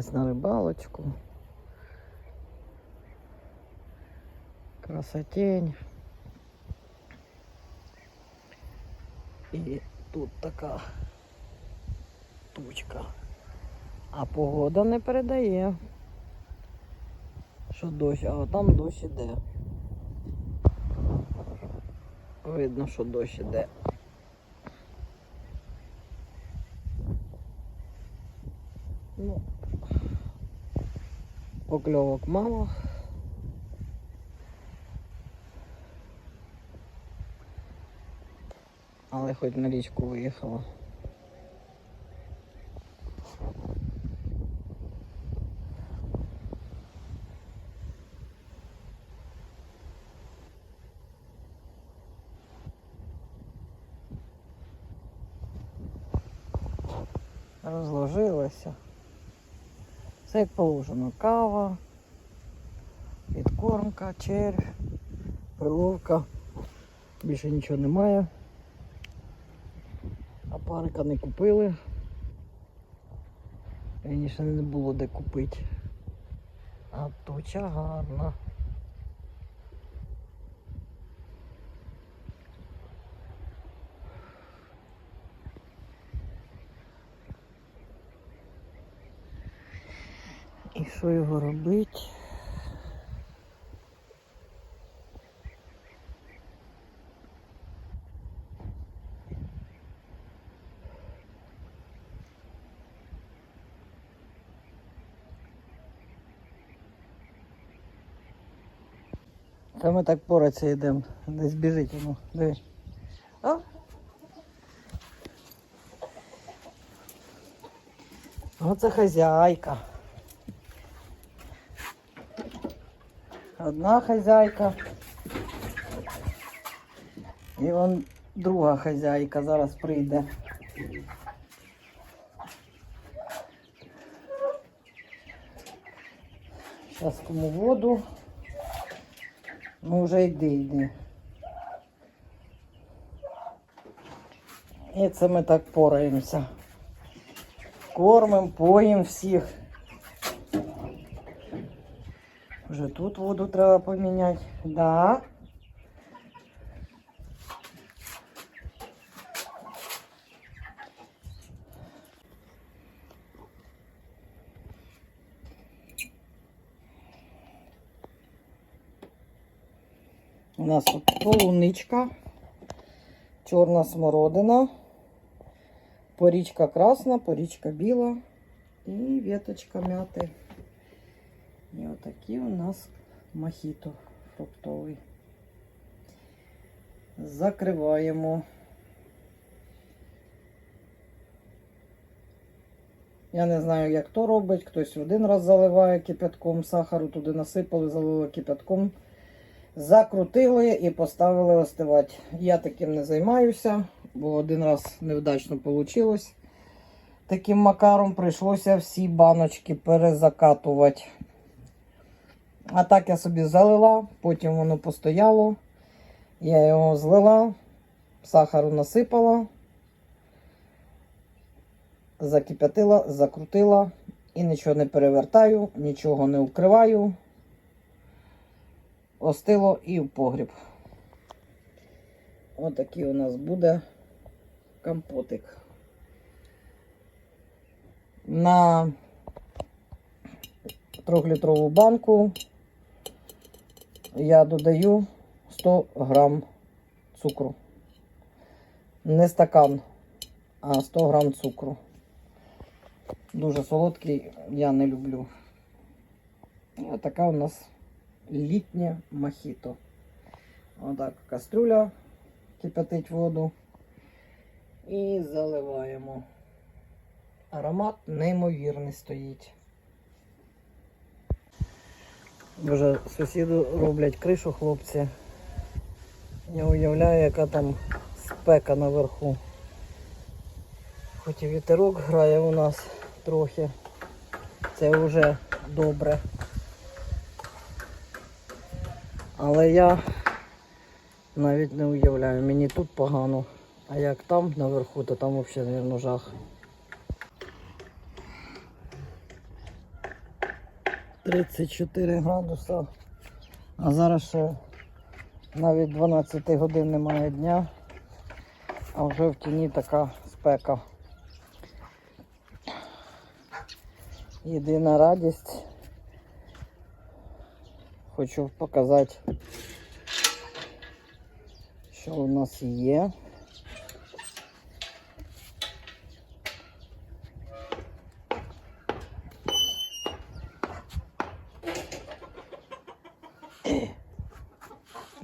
Вирвались на рибалочку. Красотень. І тут така тучка. А погода не передає, що дощ, а там дощ іде. Видно, що дощ іде. Ну, покльовок мало. Але хоч на річку виїхала. Розложилася. Все як положено. Кава, підкормка, червь, приловка. Більше нічого немає. А парика не купили. Раніше не було де купити. А туча гарна. І що його робити? Та ми так пораться йдемо. Десь біжить йому. Диви. А? Оце хазяйка. Одна хазяйка. І вон друга хазяйка зараз прийде. Зараз кому воду. Ну вже йди, йди. І це ми так пораємося. Кормимо, поїм всіх. Вже тут воду треба поміняти. Да. У нас тут полуничка, чорна смородина, порічка красна, порічка біла і веточка мяти. І отакий у нас мохіто фруктовий. Закриваємо. Я не знаю, як то робить. Хтось один раз заливає кипятком, сахару туди насипали, залили кипятком, закрутили і поставили остивати. Я таким не займаюся, бо один раз невдачно вийшло. Таким макаром прийшлося всі баночки перезакатувати. А так я собі залила, потім воно постояло. Я його злила, сахару насипала, закип'ятила, закрутила і нічого не перевертаю, нічого не вкриваю. Остило і в погріб. Отакий у нас буде компотик. На трьохлітрову банку я додаю 100 грам цукру. Не стакан, а 100 грам цукру. Дуже солодкий я не люблю. І така у нас літнє мохіто. Отак кастрюля кипятить воду і заливаємо. Аромат неймовірний стоїть. Вже сусіду роблять кришу хлопці. Я уявляю, яка там спека наверху. Хоч і вітерок грає у нас трохи. Це вже добре. Але я навіть не уявляю, мені тут погано, а як там наверху, то там взагалі, мабуть, жах. 34 градуса. А зараз ще навіть 12 годин немає дня, а вже в тіні така спека. Єдина радість. Хочу показати, що у нас є.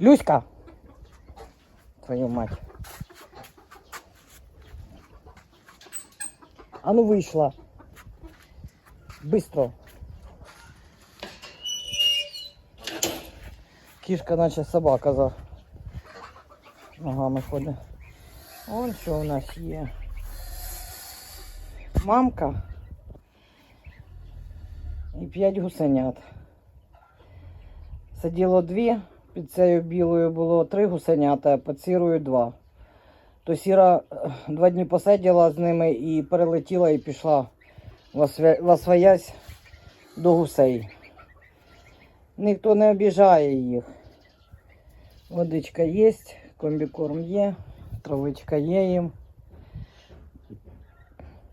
Люська! Твою мать. А ну вийшла. Быстро. Кішка наче собака за ногами ходить. Вон що у нас є. Мамка і п'ять гусенят. Сиділо дві, Під цією білою було три гусенята, а під сірою два. То сіра е, два дні посиділа з ними і перелетіла і пішла восвоясь до гусей. Ніхто не обіжає їх. Водичка є, комбікорм є, травичка є їм.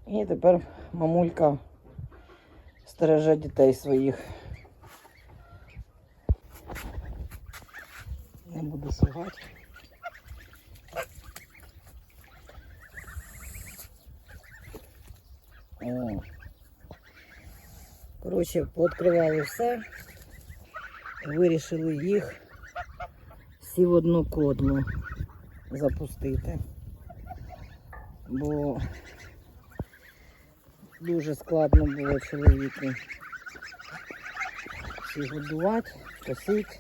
І тепер мамулька стереже дітей своїх. Не буду шугати. О. Коротше, пооткривали все. Вирішили їх всі в одну кодлу запустити. Бо дуже складно було чоловіку всіх годувати, косити,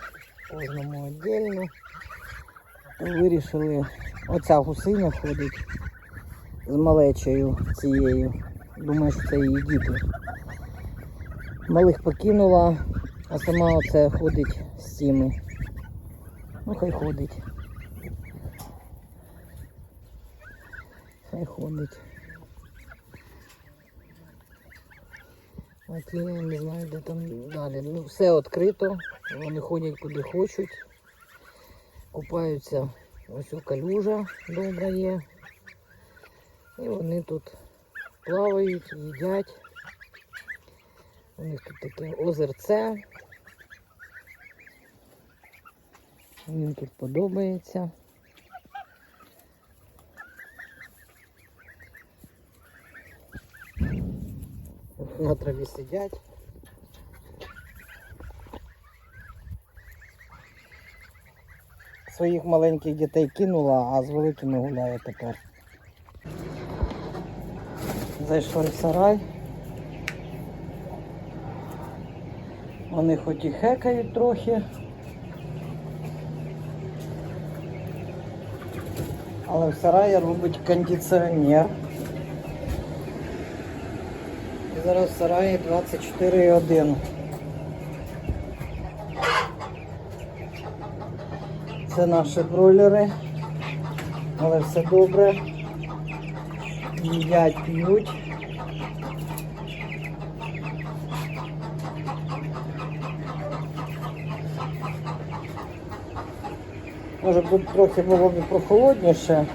кожному віддільно. Вирішили, оця гусиня ходить з малечею цією. Думаю, що це її діти. Малих покинула, а сама оце ходить з цими. Ну хай ходить. Хай ходить. А не знаю, де там далі. Ну, все відкрито, вони ходять куди хочуть. Купаються ось калюжа добра є. І вони тут плавають, їдять. У них тут таке озерце. Їм тут подобається. На траві сидять. Своїх маленьких дітей кинула, а з великими гуляє тепер. Зайшли в сарай. Вони хоч і хекають трохи. Але в сараї робить кондиціонер. І зараз в сараї 24,1. Це наші бройлери. Але все добре. Їдять, п'ють. Може тут трохи було б прохолодніше,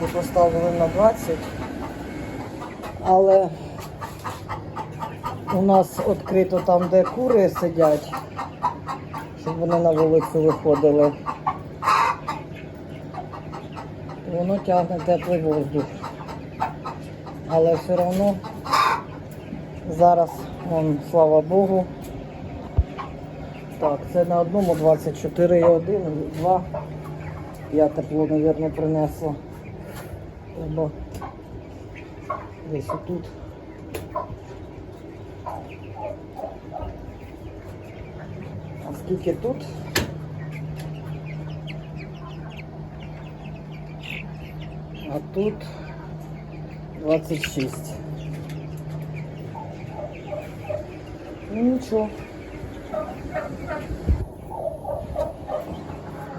бо поставили на 20. Але у нас відкрито там, де кури сидять, щоб вони на вулицю виходили. Воно тягне теплий воздух. Але все одно зараз, вон, слава Богу, так, це на одному 24,1, 2. Я тепло, мабуть, принесла. Треба десь отут. А скільки тут? А тут 26. Ну нічого.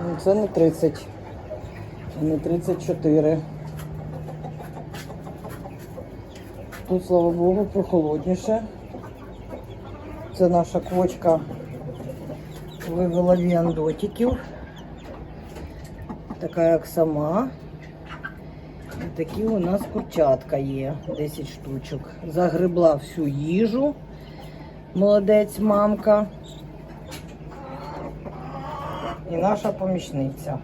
Ну, Це не 30. І не 34. Тут, слава Богу, прохолодніше. Це наша квочка вивела віандотиків. Така як сама. І такі у нас курчатка є, 10 штучок. Загребла всю їжу. Молодець мамка. І наша помічниця.